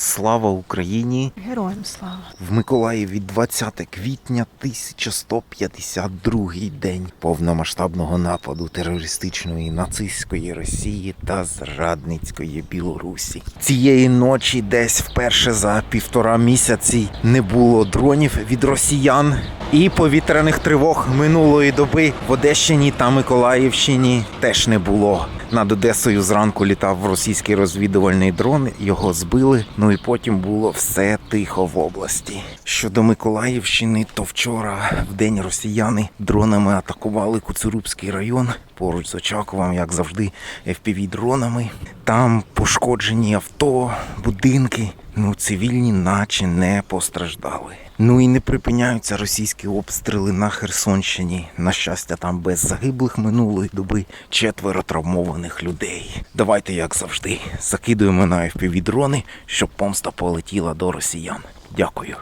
Слава Україні! Героям слава. В Миколаєві 20 квітня 1152 день повномасштабного нападу терористичної нацистської Росії та зрадницької Білорусі. Цієї ночі, десь вперше за півтора місяці, не було дронів від росіян. І повітряних тривог минулої доби в Одещині та Миколаївщині теж не було. Над Одесою зранку літав російський розвідувальний дрон, його збили. Ну і потім було все тихо в області. Щодо Миколаївщини, то вчора в день росіяни дронами атакували Куцурубський район поруч з Очаковом, як завжди, fpv дронами. Там пошкоджені авто, будинки. Ну, цивільні, наче не постраждали. Ну і не припиняються російські обстріли на Херсонщині. На щастя, там без загиблих минулої доби четверо травмованих людей. Давайте, як завжди, закидуємо на FPV дрони, щоб помста полетіла до росіян. Дякую.